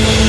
Thank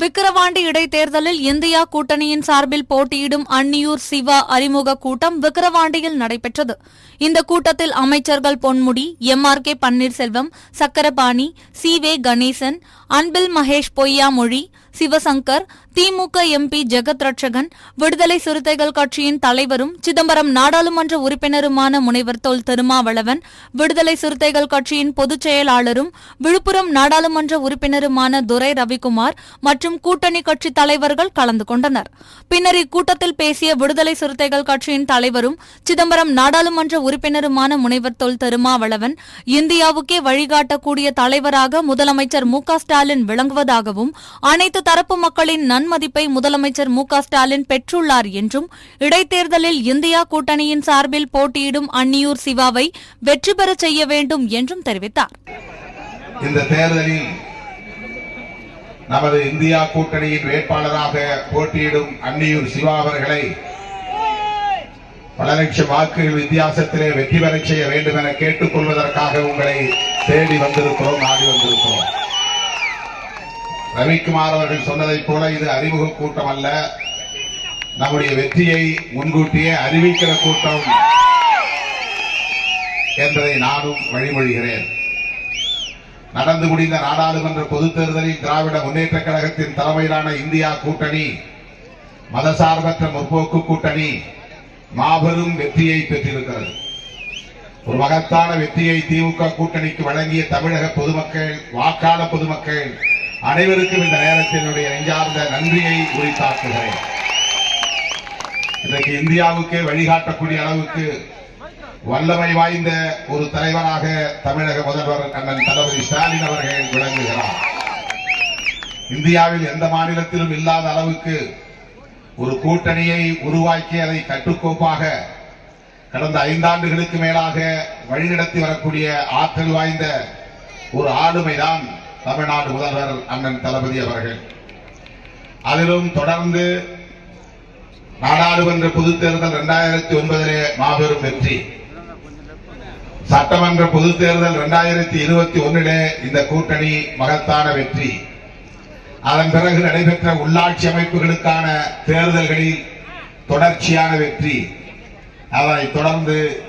Vikravandi இடைத்தேர்தலில் India கூட்டணியின் சார்பில் போட்டியிடும் அன்னியூர் சிவா அறிமுக கூட்டம் விக்கிரவாண்டியில் நடைபெற்றது. இந்த கூட்டத்தில் அமைச்சர்கள் Ponmudi M R K Panneerselvam Sakkarapani C V Ganesan Anbil Mahesh Poyyamozhi Sivasankar DMK MP Jagath Ratchagan விடுதலை சிறுத்தைகள் கட்சியின் தலைவரும் சிதம்பரம் நாடாளுமன்ற உறுப்பினருமான முனைவர் தொல் திருமாவளவன் விடுதலை சிறுத்தைகள் கட்சியின் பொதுச் செயலாளரும் விழுப்புரம் நாடாளுமன்ற உறுப்பினருமான துரை ரவிக்குமார் மற்றும் கூட்டணி கட்சி தலைவர்கள் கலந்து கொண்டனர். பின்னர் இக்கூட்டத்தில் பேசிய விடுதலை சிறுத்தைகள் கட்சியின் தலைவரும் சிதம்பரம் நாடாளுமன்ற உறுப்பினருமான முனைவர் தொல் திருமாவளவன் இந்தியாவுக்கே வழிகாட்டக்கூடிய தலைவராக முதலமைச்சர் மு க ஸ்டாலின் விளங்குவதாகவும் அனைத்து தரப்பு மக்களின் நன் நன்மதிப்பை முதலமைச்சர் மு ஸ்டாலின் பெற்றுள்ளார் என்றும் இடைத்தேர்தலில் இந்தியா கூட்டணியின் சார்பில் போட்டியிடும் அன்னியூர் சிவாவை வெற்றி பெற செய்ய வேண்டும் என்றும் தெரிவித்தார். இந்த தேர்தலில் நமது இந்தியா கூட்டணியின் வேட்பாளராக போட்டியிடும் அன்னியூர் சிவா அவர்களை பல லட்சம் வாக்குகள் வித்தியாசத்திலே வெற்றி பெற செய்ய வேண்டும் என கேட்டுக்கொள்வதற்காக உங்களை தேடி வந்திருக்கிறோம் நாடி வந்திருக்கிறோம். ரவிக்குமார் அவர்கள் சொன்னதைப் போல இது அறிமுக கூட்டம் அல்ல நம்முடைய வெற்றியை முன்கூட்டியே அறிவிக்கிற கூட்டம் என்பதை நானும் வழிமொழிகிறேன். நடந்து முடிந்த நாடாளுமன்ற பொதுத் தேர்தலில் திராவிட முன்னேற்ற கழகத்தின் தலைமையிலான இந்தியா கூட்டணி மதசார்பற்ற முற்போக்கு கூட்டணி மாபெரும் வெற்றியை பெற்றிருக்கிறது. ஒரு மகத்தான வெற்றியை திமுக கூட்டணிக்கு வழங்கிய தமிழக பொதுமக்கள் வாக்காள பொதுமக்கள் அனைவருக்கும் இந்த நேரத்தில் என்னுடைய நெஞ்சார்ந்த நன்றியை உரித்தாக்குகிறேன். இன்றைக்கு இந்தியாவுக்கே வழிகாட்டக்கூடிய அளவுக்கு வல்லமை வாய்ந்த ஒரு தலைவராக தமிழக முதல்வர் அண்ணன் தளபதி ஸ்டாலின் அவர்கள் விளங்குகிறார். இந்தியாவில் எந்த மாநிலத்திலும் இல்லாத அளவுக்கு ஒரு கூட்டணியை உருவாக்கி அதை கட்டுக்கோப்பாக கடந்த ஐந்தாண்டுகளுக்கு மேலாக வழிநடத்தி வரக்கூடிய ஆற்றல் வாய்ந்த ஒரு ஆளுமைதான் தமிழ்நாடு முதல்வர் அண்ணன் தளபதி அவர்கள். அதிலும் தொடர்ந்து நாடாளுமன்ற பொதுத்தேர்தல் இரண்டாயிரத்தி ஒன்பதிலே மாபெரும் வெற்றி. சட்டமன்ற பொதுத் தேர்தல் இரண்டாயிரத்தி இருபத்தி ஒன்னிலே இந்த கூட்டணி மகத்தான வெற்றி. அதன் பிறகு நடைபெற்ற உள்ளாட்சி அமைப்புகளுக்கான தேர்தல்களில் தொடர்ச்சியான வெற்றி. அதனைத் தொடர்ந்து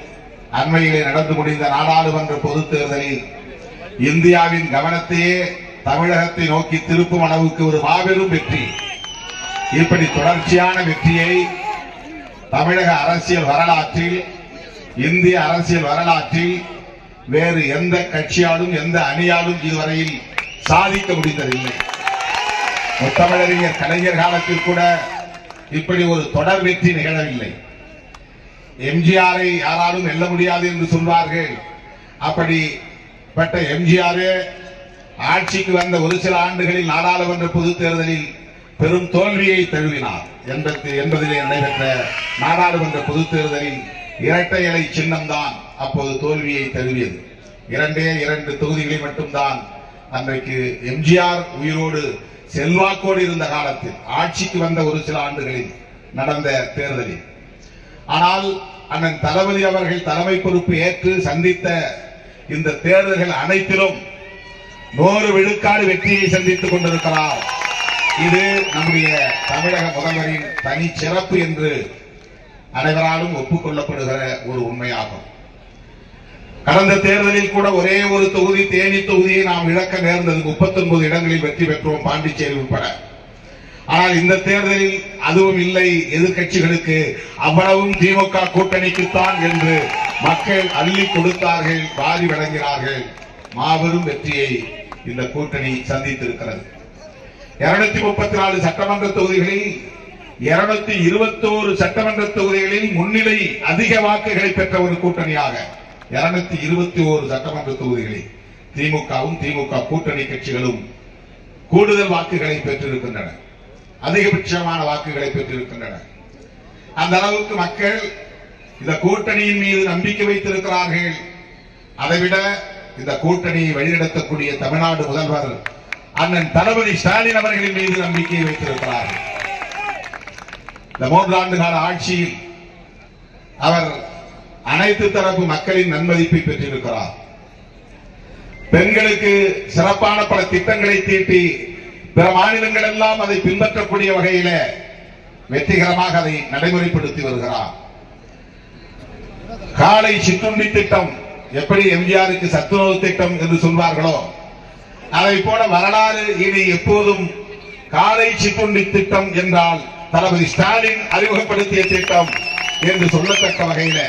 அண்மையிலே நடந்து முடிந்த நாடாளுமன்ற பொதுத்தேர்தலில் இந்தியாவின் கவனத்தையே தமிழகத்தை நோக்கி திருப்பும் அளவுக்கு ஒரு மாபெரும் வெற்றி. இப்படி தொடர்ச்சியான வெற்றியை தமிழக அரசியல் வரலாற்றில் இந்திய அரசியல் வரலாற்றில் வேறு எந்த கட்சியாலும் எந்த அணியாலும் இதுவரையில் சாதிக்க முடிந்ததில்லை. முத்தமிழறிஞர் கலைஞர் காலத்தில் கூட இப்படி ஒரு தொடர் வெற்றி நிகழவில்லை. எம்ஜிஆரை யாராலும் வெல்ல முடியாது என்று சொல்வார்கள். அப்படி பட்ட எம்ஜிஆர் ஆட்சிக்கு வந்த ஒரு சில ஆண்டுகளில் நாடாளுமன்ற பொது தேர்தலில் பெரும் தோல்வியை தழுவினார். எண்பத்தி எண்பதிலே நடைபெற்ற நாடாளுமன்ற பொது தேர்தலில் இரட்டை இலை சின்னம்தான் அப்போது தோல்வியை தழுவியது. இரண்டே இரண்டு தொகுதிகளை மட்டும்தான் அன்றைக்கு எம்ஜிஆர் உயிரோடு செல்வாக்கோடு இருந்த காலத்தில் ஆட்சிக்கு வந்த ஒரு சில ஆண்டுகளில் நடந்த தேர்தலில். ஆனால் அண்ணன் தளபதி அவர்கள் தலைமை பொறுப்பு ஏற்று சந்தித்த இந்த தேர்தல்கள் அனைத்திலும் நூறு விழுக்காடு வெற்றியை சந்தித்துக் கொண்டிருக்கிறார். இது நம்முடைய தமிழக முதல்வரின் தனி சிறப்பு என்று அனைவராலும் ஒப்புக்கொள்ளப்படுகிற ஒரு உண்மையாகும். கடந்த தேர்தலில் கூட ஒரே ஒரு தொகுதி தேனி தொகுதியை நாம் இழக்க நேர்ந்தது 39 இடங்களில் வெற்றி பெற்றோம் பாண்டிச்சேரி உட்பட. ஆனால் இந்த தேர்தலில் அதுவும் இல்லை எதிர்க்கட்சிகளுக்கு அவ்வளவும் திமுக கூட்டணிக்குத்தான் என்று மக்கள் அள்ளி கொடுத்தார்கள் வாரி வழங்கினார்கள். மாபெரும் வெற்றியை இந்த கூட்டணி சந்தித்திருக்கிறது. இருநூத்தி முப்பத்தி நாலு சட்டமன்ற தொகுதிகளில் இருநூத்தி இருபத்தோரு சட்டமன்ற தொகுதிகளில் முன்னிலை அதிக வாக்குகளை பெற்ற ஒரு கூட்டணியாக இருநூத்தி இருபத்தி ஓரு சட்டமன்ற தொகுதிகளில் திமுகவும் திமுக கூட்டணி கட்சிகளும் கூடுதல் வாக்குகளை பெற்றிருக்கின்றன. அதிகபட்சமான வாக்குகளை பெற்றிருக்கின்றன. அந்த அளவுக்கு மக்கள் இந்த கூட்டணியின் மீது நம்பிக்கை வைத்திருக்கிறார்கள். அதைவிட இந்த கூட்டணியை வழிநடத்தக்கூடிய தமிழ்நாடு முதல்வர் அண்ணன் தளபதி ஸ்டாலின் அவர்களின் மீது நம்பிக்கை வைத்திருக்கிறார்கள். இந்த மூன்றாண்டு கால ஆட்சியில் அவர் அனைத்து தரப்பு மக்களின் நன்மதிப்பை பெற்றிருக்கிறார். பெண்களுக்கு சிறப்பான பல திட்டங்களை தீட்டி பிற மாநிலங்கள் எல்லாம் அதை பின்பற்றக்கூடிய வகையில வெற்றிகரமாக அதை நடைமுறைப்படுத்தி வருகிறார். காலை சிற்றுண்டி திட்டம் எப்படி எம்ஜிஆருக்கு சத்துணவு திட்டம் என்று சொல்வார்களோ அதை போல வரலாறு இனி எப்போதும் காலை சிற்றுண்டி திட்டம் என்றால் தளபதி ஸ்டாலின் அறிமுகப்படுத்திய திட்டம் என்று சொல்லத்தக்க வகையில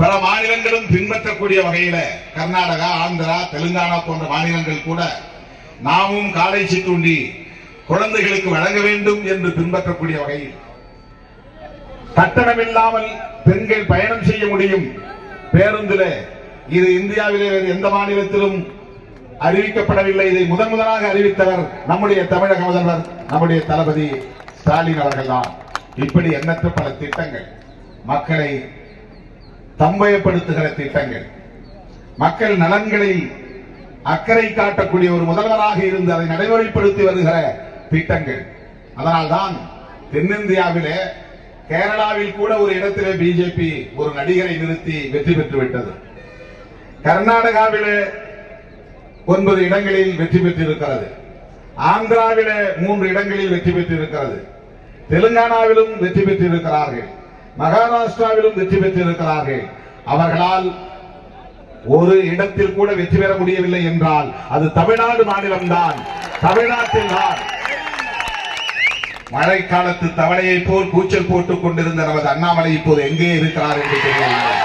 பல மாநிலங்களும் பின்பற்றக்கூடிய வகையில கர்நாடகா ஆந்திரா தெலுங்கானா போன்ற மாநிலங்கள் கூட நாமும் காலை சிற்றுண்டி குழந்தைகளுக்கு வழங்க வேண்டும் என்று பின்பற்றக்கூடிய வகையில் கட்டணம் இல்லாமல் பெண்கள் பயணம் செய்ய முடியும். பேருந்தில். இது இந்தியாவிலே வேறு எந்த மாநிலத்திலும் அறிவிக்கப்படவில்லை. இதை முதன் முதலாக அறிவித்தவர் நம்முடைய தமிழக முதல்வர் நம்முடைய தளபதி ஸ்டாலின் அவர்கள்தான். இப்படி எண்ணற்ற பல திட்டங்கள் மக்களை தம்பயப்படுத்துகிற திட்டங்கள் மக்கள் நலன்களில் அக்கறை காட்டக்கூடிய ஒரு முதல்வராக இருந்து அதை நடைமுறைப்படுத்தி வருகிற திட்டங்கள். அதனால்தான் தென்னிந்தியாவிலே கேரளாவில் கூட ஒரு இடத்திலே பிஜேபி ஒரு நடிகரை நிறுத்தி வெற்றி பெற்று விட்டது கர்நாடகாவில ஒன்பது இடங்களில் வெற்றி பெற்றிருக்கிறது. ஆந்திராவில மூன்று இடங்களில் வெற்றி பெற்றிருக்கிறது. தெலுங்கானாவிலும் வெற்றி பெற்றிருக்கிறார்கள். மகாராஷ்டிராவிலும் வெற்றி பெற்றிருக்கிறார்கள். அவர்களால் ஒரு இடத்தில் கூட வெற்றி பெற முடியவில்லை என்றால் அது தமிழ்நாடு மாநிலம்தான். தமிழ்நாட்டில் தான் மழைக்காலத்து தவளையை போல் கூச்சல் போட்டுக் கொண்டிருந்த நமது அண்ணாமலை இப்போது எங்கே இருக்கிறார் என்று தெரியவில்லை.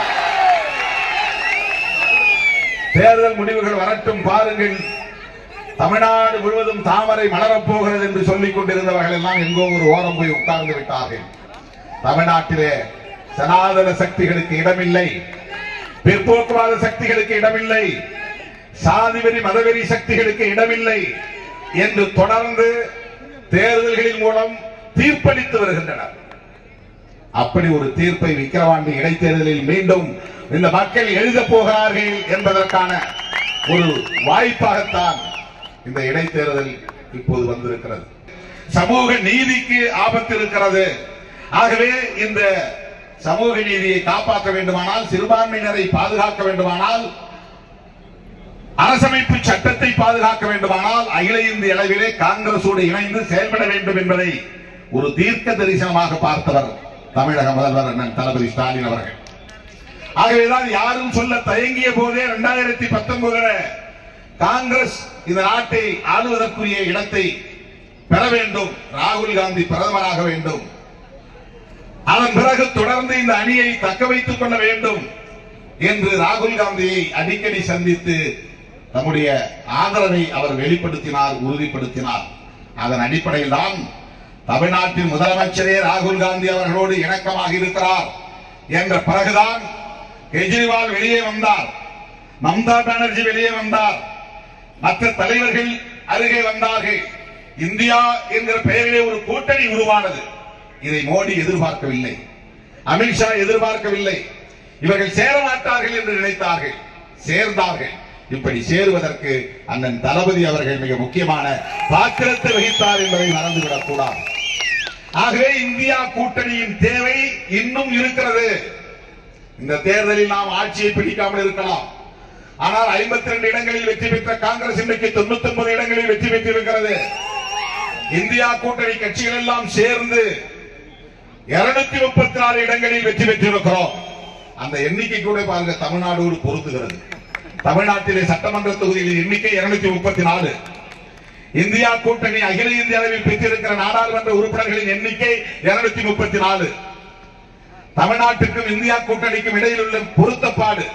தேர்தல் முடிவுகள் வரட்டும் பாருங்கள். தமிழ்நாடு முழுவதும் தாமரை மலரப் போகிறது என்று சொல்லிக் கொண்டிருந்தவர்கள் எல்லாம் எங்கோ ஒரு ஓரம் போய் உட்கார்ந்து விட்டார்கள். தமிழ்நாட்டிலே சனாதன சக்திகளுக்கு இடமில்லை. பிற்போக்குவாத சக்திகளுக்கு இடமில்லை. சாதிவெறி மதவெறி சக்திகளுக்கு இடமில்லை. என்று தொடர்ந்து தேர்தல்களின் மூலம் தீர்ப்பளித்து வருகின்றனர். அப்படி ஒரு தீர்ப்பை விக்கிரவாண்டி இடைத்தேர்தலில் மீண்டும் இந்த மக்கள் எழுதப் போகிறார்கள் என்பதற்கான ஒரு வாய்ப்பாகத்தான் இந்த இடைத்தேர்தல் இப்போது வந்திருக்கிறது. சமூக நீதிக்கு ஆபத்து இருக்கிறது ஆகவே இந்த சமூக நீதியை காப்பாற்ற வேண்டுமானால் சிறுபான்மையினரை பாதுகாக்க வேண்டுமானால் அரசமைப்பு சட்டத்தை பாதுகாக்க வேண்டுமானால் அகில இந்திய அளவிலே காங்கிரசோடு இணைந்து செயல்பட வேண்டும் என்பதை ஒரு தீர்க்க தரிசனமாக பார்த்தவர் தமிழக முதல்வர் அண்ணன் தளபதி ஸ்டாலின் அவர்கள். ஆகவேதான் யாரும் சொல்ல தயங்கிய போதே இரண்டாயிரத்தி பத்தொன்பதுல காங்கிரஸ் இந்த நாட்டை ஆளுவதற்குரிய இடத்தை பெற வேண்டும். ராகுல் காந்தி பிரதமராக வேண்டும். அதன் பிறகு தொடர்ந்து இந்த அணியை தக்க வைத்துக் கொள்ள வேண்டும் என்று ராகுல் காந்தியை அடிக்கடி சந்தித்து தம்முடைய ஆதரவை அவர் வெளிப்படுத்தினார் உறுதிப்படுத்தினார். அதன் அடிப்படையில் தான் தமிழ்நாட்டின் முதலமைச்சரே ராகுல் காந்தி அவர்களோடு இணக்கமாக இருக்கிறார் என்ற பிறகுதான் கெஜ்ரிவால் வெளியே வந்தார் மம்தா பானர்ஜி வெளியே வந்தார் மற்ற தலைவர்கள் அருகே வந்தார்கள். இந்தியா என்கிற பெயரிலே ஒரு கூட்டணி உருவானது. இதை மோடி எதிர்பார்க்கவில்லை. அமித்ஷா எதிர்பார்க்கவில்லை. இவர்கள் சேர மாட்டார்கள் என்று நினைத்தார்கள். சேர்ந்தார்கள். இப்படி சேருவதற்கு அண்ணன் தளபதி அவர்கள் மிக முக்கியமான பாத்திரத்தை வகித்தார் என்பதை மறந்துவிடக் கூடாது ஆகவே இந்தியா கூட்டணியின் தேவை இன்னும் இருக்கிறது. இந்த தேர்தலில் நாம் ஆட்சியை பிடிக்காமல் இருக்கலாம். ஆனால் 52 இடங்களில் வெற்றி பெற்ற காங்கிரஸ் இன்றைக்கு 99 இடங்களில் வெற்றி பெற்றிருக்கிறது. இந்தியா கூட்டணி கட்சிகள் எல்லாம் சேர்ந்து 234 முப்பத்தி நாலு இடங்களில் வெற்றி பெற்றிருக்கிறோம். அந்த எண்ணிக்கை கூட பாருங்க தமிழ்நாடு பொருத்துகிறது தமிழ்நாட்டிலே சட்டமன்ற தொகுதிகளின் எண்ணிக்கை இருநூத்தி முப்பத்தி நாலு. இந்தியா கூட்டணி அகில இந்திய அளவில் பெற்றிருக்கிற நாடாளுமன்ற உறுப்பினர்களின் எண்ணிக்கை இருநூத்தி முப்பத்தி நாலு. தமிழ்நாட்டுக்கும் இந்தியா கூட்டணிக்கும் இடையில் உள்ள பொருத்தப்பாடு.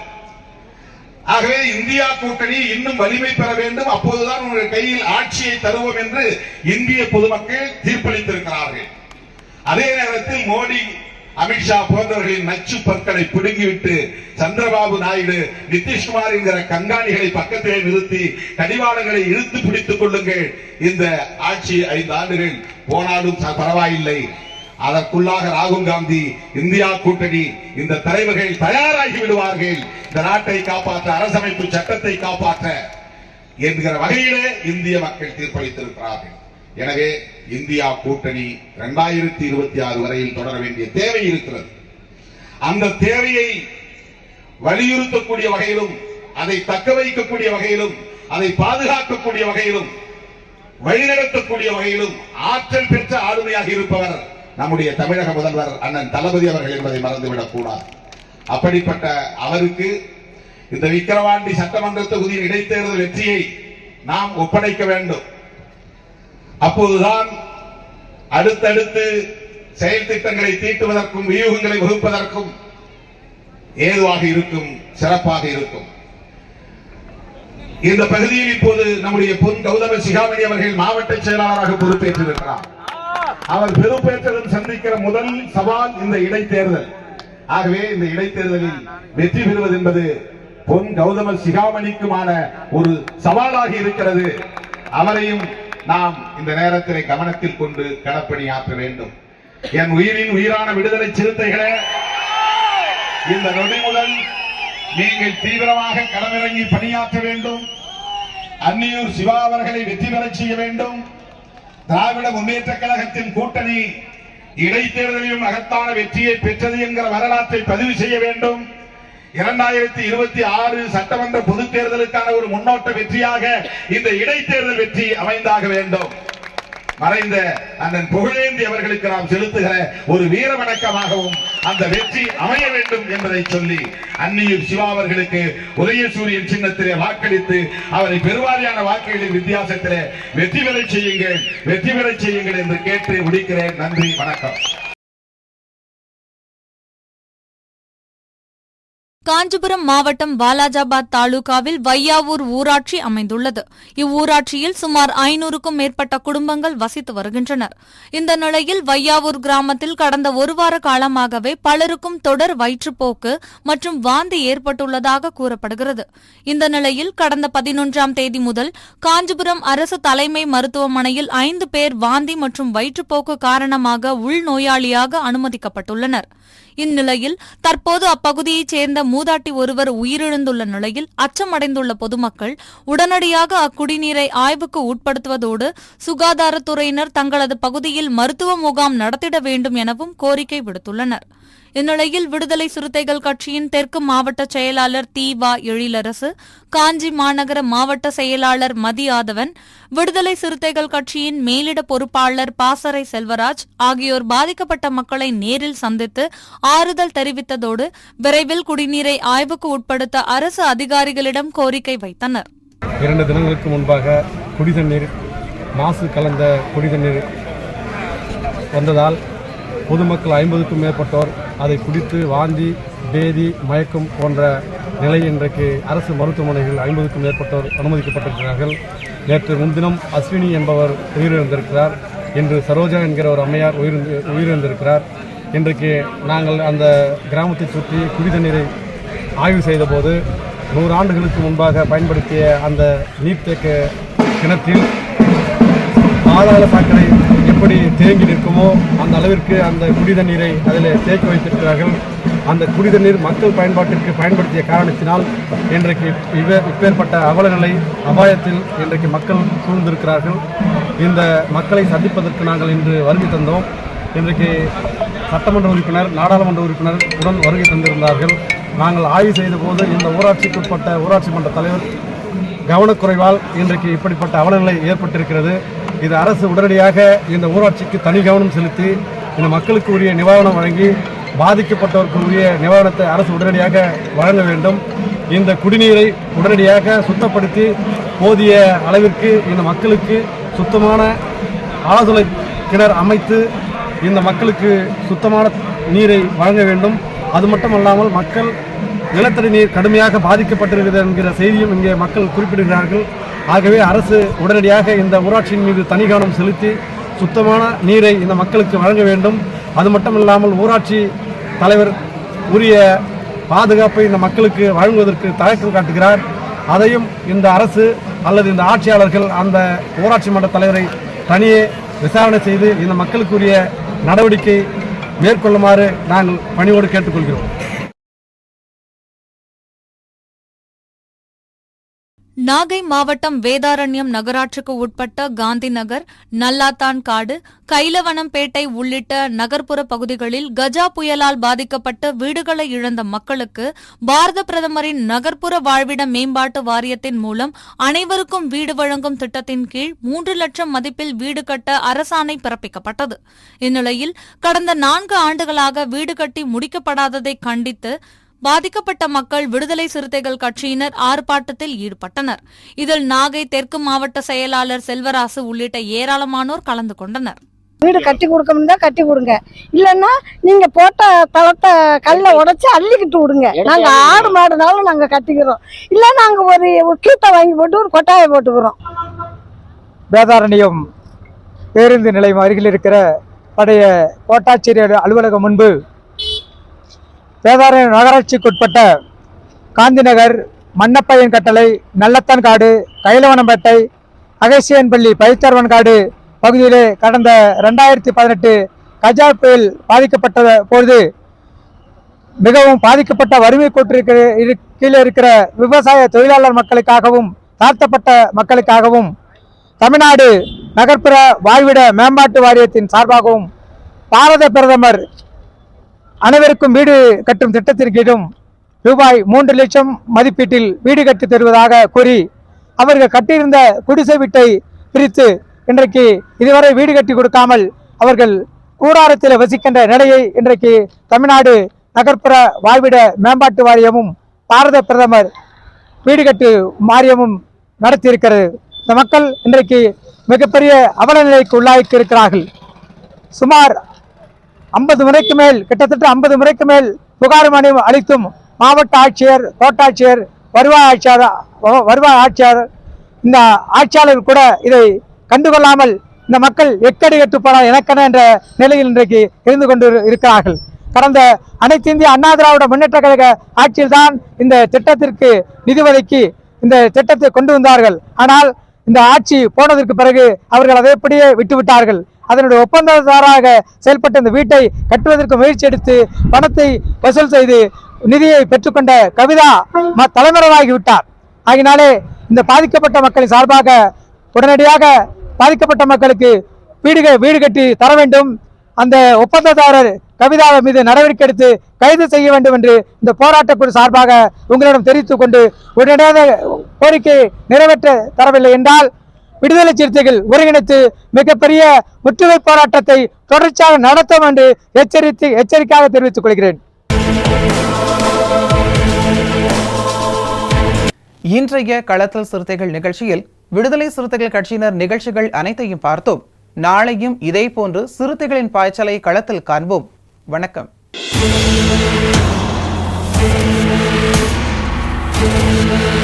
ஆகவே இந்தியா கூட்டணி இன்னும் வலிமை பெற வேண்டும். அப்போதுதான் உங்கள் கையில் ஆட்சியை தருவோம் என்று இந்திய பொதுமக்கள் தீர்ப்பளித்திருக்கிறார்கள். அதே நேரத்தில் மோடி அமித்ஷா போன்றவர்களின் நச்சு பற்களை பிடுங்கிவிட்டு சந்திரபாபு நாயுடு நிதிஷ்குமார் என்கிற கண்காணிகளை பக்கத்திலே நிறுத்தி கடிவாளங்களை இழுத்து பிடித்துக் கொள்ளுங்கள். இந்த ஆட்சி ஐந்து ஆண்டுகள் போனாலும் பரவாயில்லை. அதற்குள்ளாக ராகுல் காந்தி இந்தியா கூட்டணி இந்த தலைவர்கள் தயாராகி விடுவார்கள். இந்த நாட்டை காப்பாற்ற அரசமைப்பு சட்டத்தை காப்பாற்ற என்கிற வகையிலே இந்திய மக்கள் தீர்ப்பளித்திருக்கிறார்கள். எனவே இந்தியா கூட்டணி இரண்டாயிரத்தி இருபத்தி ஆறு வரையில் தொடர வேண்டிய தேவை இருக்கிறது. அந்த தேவையை வலியுறுத்தக்கூடிய வகையிலும் அதை தக்க வைக்கக்கூடிய வகையிலும் அதை பாதுகாக்கக்கூடிய வகையிலும் வழிநடத்தக்கூடிய வகையிலும் ஆற்றல் பெற்ற ஆளுமையாக இருப்பவர் நம்முடைய தமிழக முதல்வர் அண்ணன் தளபதி அவர்கள் என்பதை மறந்துவிடக் கூடாது. அப்படிப்பட்ட அவருக்கு இந்த விக்கிரவாண்டி சட்டமன்ற தொகுதியின் இடைத்தேர்தல் வெற்றியை நாம் ஒப்படைக்க வேண்டும். அப்போதுதான் அடுத்தடுத்து செயல் திட்டங்களை தீட்டுவதற்கும் வியூகங்களை வகுப்பதற்கும் ஏதுவாக இருக்கும் சிறப்பாக இருக்கும். இந்த பகுதியில் இப்போது நம்முடைய பொன் கௌதம சிகாமணி அவர்கள் மாவட்ட செயலாளராக பொறுப்பேற்றிருக்கிறார். அவர் பொறுப்பேற்றதும் சந்திக்கிற முதல் சவால் இந்த இடைத்தேர்தல். ஆகவே இந்த இடைத்தேர்தலில் வெற்றி பெறுவது என்பது பொன் கௌதம சிகாமணிக்குமான ஒரு சவாலாக இருக்கிறது. அவரையும் நாம் இந்த நேரத்திலே கவனத்தில் கொண்டு கடப்பணியாற்ற வேண்டும். என் உயிரின் உயிரான விடுதலை சிறுத்தைகளே இந்த நொடி முதல் நீங்கள் தீவிரமாக களமிறங்கி பணியாற்ற வேண்டும். அன்னியூர் சிவா அவர்களை வெற்றி பெறச் செய்ய வேண்டும். திராவிட முன்னேற்ற கழகத்தின் கூட்டணி இடைத்தேர்தலிலும் மகத்தான வெற்றியை பெற்றது என்கிற வரலாற்றை பதிவு செய்ய வேண்டும். இரண்டாயிரத்தி இருபத்தி ஆறு சட்டமன்ற பொதுத் தேர்தலுக்கான ஒரு முன்னோட்ட வெற்றியாக இந்த இடைத்தேர்தல் வெற்றி அமைந்தாக வேண்டும். மறைந்த அண்ணன் புகழேந்தி அவர்களுக்கு நாம் செலுத்துகிற ஒரு வீர வணக்கமாகவும் அந்த வெற்றி அமைய வேண்டும் என்பதை சொல்லி அன்னியூர் சிவா அவர்களுக்கு உதயசூரியன் சின்னத்திலே வாக்களித்து அவரை பெருவாரியான வாக்குகளின் வித்தியாசத்திலே வெற்றி பெறச் செய்யுங்கள் வெற்றி பெறச் செய்யுங்கள் என்று கேட்டு முடிக்கிறேன். நன்றி வணக்கம். காஞ்சிபுரம் மாவட்டம் வாலாஜாபாத் தாலுகாவில் வையாவூர் ஊராட்சி அமைந்துள்ளது. இவ்வூராட்சியில் சுமார் ஐநூறுக்கும் மேற்பட்ட குடும்பங்கள் வசித்து வருகின்றனர். இந்த நிலையில் வையாவூர் கிராமத்தில் கடந்த ஒரு வார காலமாகவே பலருக்கும் தொடர் வயிற்றுப்போக்கு மற்றும் வாந்தி ஏற்பட்டுள்ளதாக கூறப்படுகிறது. இந்த நிலையில் கடந்த பதினொன்றாம் தேதி முதல் காஞ்சிபுரம் அரசு தலைமை மருத்துவமனையில் ஐந்து பேர் வாந்தி மற்றும் வயிற்றுப்போக்கு காரணமாக உள்நோயாளியாக அனுமதிக்கப்பட்டுள்ளனர். இந்நிலையில் தற்போது அப்பகுதியைச் சேர்ந்த மூதாட்டி ஒருவர் உயிரிழந்துள்ள நிலையில் அச்சமடைந்துள்ள பொதுமக்கள் உடனடியாக அக்குடிநீரை ஆய்வுக்கு உட்படுத்துவதோடு சுகாதாரத்துறையினர் தங்களது பகுதியில் மருத்துவ முகாம் நடத்திட வேண்டும் எனவும் கோரிக்கை விடுத்துள்ளனர். இந்நிலையில் விடுதலை சிறுத்தைகள் கட்சியின் தெற்கு மாவட்ட செயலாளர் தி. வா. எழிலரசு காஞ்சி மாநகர மாவட்ட செயலாளர் மதியாதவன் விடுதலை சிறுத்தைகள் கட்சியின் மேலிட பொறுப்பாளர் பாசறை செல்வராஜ் ஆகியோர் பாதிக்கப்பட்ட மக்களை நேரில் சந்தித்து ஆறுதல் தெரிவித்ததோடு விரைவில் குடிநீரை ஆய்வுக்கு உட்படுத்த அரசு அதிகாரிகளிடம் கோரிக்கை வைத்தனர். இரண்டு தினங்களுக்கு முன்பாக குடிதண்ணீர் மாசு கலந்த குடிதண்ணீர் வந்ததால் பொதுமக்கள் ஐம்பதுக்கும் மேற்பட்டோர் அதை குடித்து வாந்தி பேதி மயக்கம் போன்ற நிலை இன்றைக்கு அரசு மருத்துவமனைகள் ஐம்பதுக்கும் மேற்பட்டோர் அனுமதிக்கப்பட்டிருக்கிறார்கள். நேற்று முன்தினம் அஸ்வினி என்பவர் உயிரிழந்திருக்கிறார். இன்று சரோஜா என்கிற ஒரு அம்மையார் உயிரிழந்து உயிரிழந்திருக்கிறார். இன்றைக்கு நாங்கள் அந்த கிராமத்தை சுற்றி குடிதண்ணீரை ஆய்வு செய்தபோது நூறு ஆண்டுகளுக்கு முன்பாக பயன்படுத்திய அந்த நீர்த்தேக்க கிணற்றில் பாதாள சாக்கடை எப்படி தேங்கி நிற்குமோ அந்த அளவிற்கு அந்த குடிதண்ணீரை அதில் தேக்கி வைத்திருக்கிறார்கள். அந்த குடிதண்ணீர் மக்கள் பயன்பாட்டிற்கு பயன்படுத்திய காரணத்தினால் இன்றைக்கு இவ இப்பேற்பட்ட அவலநிலை அபாயத்தில் இன்றைக்கு மக்கள் சூழ்ந்திருக்கிறார்கள். இந்த மக்களை சந்திப்பதற்கு நாங்கள் இன்று வருகை தந்தோம். இன்றைக்கு சட்டமன்ற உறுப்பினர் நாடாளுமன்ற உறுப்பினர் உடன் வருகை தந்திருந்தார்கள். நாங்கள் ஆய்வு செய்த போது இந்த ஊராட்சிக்குட்பட்ட ஊராட்சி மன்ற தலைவர் கவனக்குறைவால் இன்றைக்கு இப்படிப்பட்ட அவலநிலை ஏற்பட்டிருக்கிறது. இது அரசு உடனடியாக இந்த ஊராட்சிக்கு தனி கவனம் செலுத்தி இந்த மக்களுக்கு உரிய நிவாரணம் வழங்கி பாதிக்கப்பட்டவருக்கு உரிய நிவாரணத்தை அரசு உடனடியாக வழங்க வேண்டும். இந்த குடிநீரை உடனடியாக சுத்தப்படுத்தி போதிய அளவிற்கு இந்த மக்களுக்கு சுத்தமான ஆழ்துளை கிணறு அமைத்து இந்த மக்களுக்கு சுத்தமான நீரை வழங்க வேண்டும். அது மட்டுமல்லாமல் மக்கள் நிலத்தடி நீர் கடுமையாக பாதிக்கப்பட்டிருக்கிறது என்கிற செய்தியும் இங்கே மக்கள் குறிப்பிடுகிறார்கள். ஆகவே அரசு உடனடியாக இந்த ஊராட்சியின் மீது தனி கவனம் செலுத்தி சுத்தமான நீரை இந்த மக்களுக்கு வழங்க வேண்டும். அது மட்டும் இல்லாமல் ஊராட்சி தலைவர் உரிய பாதுகாப்பை இந்த மக்களுக்கு வழங்குவதற்கு தயக்கம் காட்டுகிறார். அதையும் இந்த அரசு அல்லது இந்த ஆட்சியாளர்கள் அந்த ஊராட்சி மன்ற தலைவரை தனியே விசாரணை செய்து இந்த மக்களுக்குரிய நடவடிக்கை மேற்கொள்ளுமாறு நாங்கள் பணியோடு கேட்டுக்கொள்கிறோம். நாகை மாவட்டம் வேதாரண்யம் நகராட்சிக்கு உட்பட்ட காந்தி நகர் நல்லாத்தான் காடு கைலவனம்பேட்டை உள்ளிட்ட நகர்ப்புற பகுதிகளில் கஜா புயலால் பாதிக்கப்பட்ட வீடுகளை இழந்த மக்களுக்கு பாரத பிரதமரின் நகர்ப்புற வாழ்விட மேம்பாட்டு வாரியத்தின் மூலம் அனைவருக்கும் வீடு வழங்கும் திட்டத்தின் கீழ் மூன்று லட்சம் மதிப்பில் வீடு கட்ட அரசாணை பிறப்பிக்கப்பட்டது. இந்நிலையில் கடந்த நான்கு ஆண்டுகளாக வீடு கட்டி முடிக்கப்படாததை கண்டித்து பாதிக்கப்பட்ட மக்கள் விடுதலை சிறுத்தைகள் கட்சியினர் ஆர்ப்பாட்டத்தில் ஈடுபட்டனர். இதில் நாகை தெற்கு மாவட்ட செயலாளர் செல்வராசு உள்ளிட்ட ஏராளமானோர் கலந்து கொண்டனர். வீடு கட்டி கொடுக்க முடியா கட்டி கொடுங்க. இல்லைன்னா நீங்க போட்ட தளத்தை கல்லை உடைச்சு அள்ளிக்கிட்டு விடுங்க. நாங்க ஆடு மாடுனாலும் நாங்க கட்டிக்கிறோம். இல்ல நாங்க ஒரு ஒரு கீத்தை வாங்கி போட்டு ஒரு கொட்டாயை போட்டுக்கிறோம். வேதாரண்யம் பேருந்து நிலையம் அருகில் இருக்கிற பழைய கோட்டாட்சியர் அலுவலகம் முன்பு வேதாரண்யம் நகராட்சிக்குட்பட்ட காந்திநகர் மன்னப்பையன் கட்டளை நல்லத்தான்காடு கைலவனம்பேட்டை அகசியன்பள்ளி பைத்தர்வன் காடு பகுதியிலே கடந்த ரெண்டாயிரத்தி பதினெட்டு கஜா புயல் பாதிக்கப்பட்ட பொழுது மிகவும் பாதிக்கப்பட்ட வறுமை கோட்டிற்கு கீழே இருக்கிற விவசாய தொழிலாளர் மக்களுக்காகவும் தாழ்த்தப்பட்ட மக்களுக்காகவும் தமிழ்நாடு நகர்ப்புற வாழ்விட மேம்பாட்டு வாரியத்தின் சார்பாகவும் பாரத பிரதமர் அனைவருக்கும் வீடு கட்டும் திட்டத்தின் கீழும் ரூபாய் மூன்று லட்சம் மதிப்பீட்டில் வீடு கட்டி தருவதாக கூறி அவர்கள் கட்டியிருந்த குடிசை வீட்டை பிரித்து இன்றைக்கு இதுவரை வீடு கட்டி கொடுக்காமல் அவர்கள் கூடாரத்தில் வசிக்கின்ற நிலையை இன்றைக்கு தமிழ்நாடு நகர்ப்புற வாழ்விட மேம்பாட்டு வாரியமும் பாரத பிரதமர் வீடு கட்டு வாரியமும் நடத்தியிருக்கிறது. இந்த மக்கள் இன்றைக்கு மிகப்பெரிய அவல நிலைக்கு உள்ளாக்கி இருக்கிறார்கள் சுமார் ஐம்பது முறைக்கு மேல் கிட்டத்தட்ட ஐம்பது முறைக்கு மேல் புகார் மனு அளித்தும் மாவட்ட ஆட்சியர் கோட்டாட்சியர் வருவாய் ஆட்சியர் வருவாய் ஆட்சியர் இந்த ஆட்சியாளர் கூட இதை கண்டுகொள்ளாமல் இந்த மக்கள் எக்கடி கெட்டு போனால் எனக்கென என்ற நிலையில் இன்றைக்கு இருந்து கொண்டு இருக்கிறார்கள். கடந்த அனைத்து இந்திய அண்ணா திராவிட முன்னேற்ற கழக ஆட்சியில்தான் இந்த திட்டத்திற்கு நிதி ஒதுக்கி இந்த திட்டத்தை கொண்டு வந்தார்கள். ஆனால் இந்த ஆட்சி போனதற்கு பிறகு அவர்கள் அதை அப்படியே விட்டுவிட்டார்கள். அதனுடைய ஒப்பந்ததாராக செயல்பட்ட இந்த வீட்டை கட்டுவதற்கு முயற்சி எடுத்து பணத்தை வசூல் செய்து நிதியை பெற்றுக்கொண்ட கவிதா தலைமறைவாகிவிட்டார் ஆகினாலே இந்த பாதிக்கப்பட்ட மக்களின் சார்பாக உடனடியாக பாதிக்கப்பட்ட மக்களுக்கு வீடு வீடு கட்டி தர வேண்டும். அந்த ஒப்பந்ததாரர் கவிதாவை மீது நடவடிக்கை எடுத்து கைது செய்ய வேண்டும் என்று இந்த போராட்டக்குழு சார்பாக உங்களிடம் தெரிவித்துக் கொண்டு உடனடியாக கோரிக்கை நிறைவேற்ற தரவில்லை என்றால் விடுதலை சிறுத்தைகள் ஒருங்கிணைத்து மிகப்பெரிய முற்றுகை போராட்டத்தை தொடர்ச்சியாக நடத்தும் என்று எச்சரித்து எச்சரிக்கையாக தெரிவித்துக் கொள்கிறேன். இன்றைய களத்தல் சிறுத்தைகள் நிகழ்ச்சியில் விடுதலை சிறுத்தைகள் கட்சியினர் நிகழ்ச்சிகள் அனைத்தையும் பார்த்தோம். நாளையும் இதேபோன்று சிறுத்தைகளின் பாய்ச்சலை களத்தில் காண்போம். வணக்கம். என் உயிரின்